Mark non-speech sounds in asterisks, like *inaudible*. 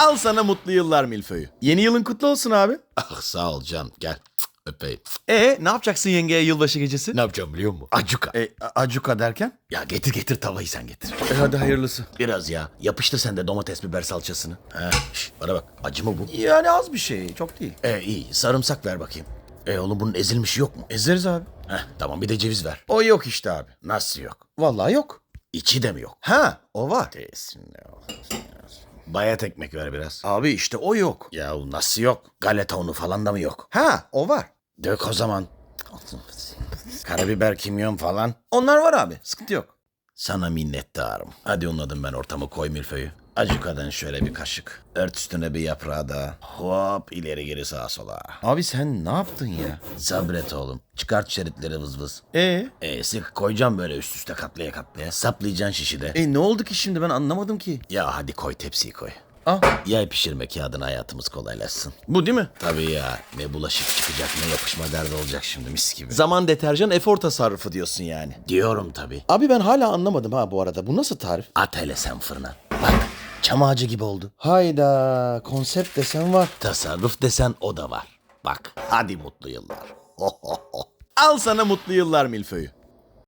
Al sana mutlu yıllar milföyü. Yeni yılın kutlu olsun abi. Ah sağ ol can gel öpeyim. E ne yapacaksın yengeye yılbaşı gecesi? Ne yapacağım biliyor musun? Acuka. E, a- acuka derken? Ya getir getir tavayı sen getir. E, hadi hayırlısı. Biraz ya. Yapıştır sen de domates biber salçasını. He, şş, bana bak acı mı bu? Yani az bir şey, çok değil. E iyi sarımsak ver bakayım. E oğlum bunun ezilmişi yok mu? Ezeriz abi. Heh, tamam bir de ceviz ver. O yok işte abi. Nasıl yok? Vallahi yok. İçi de mi yok? Ha, o var. Desin ne. Bayat ekmek ver biraz. Abi işte o yok. Ya nasıl yok? Galeta unu falan da mı yok? Ha, o var. Dök o zaman. Karabiber, kimyon falan. Onlar var abi. Sıkıntı yok. Sana minnettarım. Hadi unladım ben ortamı koy milföyü. Acukadan şöyle bir kaşık. Ört üstüne bir yaprağı da. Hop ileri geri sağa sola. Abi sen ne yaptın ya? Sabret oğlum. Çıkart şeritleri vız vız. E E sık koyacağım böyle üst üste katlaya katlaya. Saplayacaksın şişi de. E ne oldu ki şimdi ben anlamadım ki. Ya hadi koy tepsiyi koy. Ah Yay pişirme kağıdına hayatımız kolaylaşsın. bu değil mi? Tabii ya. Ne bulaşık çıkacak ne yapışma derdi olacak şimdi mis gibi. Zaman deterjan efor tasarrufu diyorsun yani. Diyorum tabii. Abi ben hala anlamadım ha bu arada. Bu nasıl tarif? At hele sen fırına. Bak çam ağacı gibi oldu. Hayda konsept desen var. Tasarruf desen o da var. Bak hadi mutlu yıllar. *laughs* Al sana mutlu yıllar milföyü.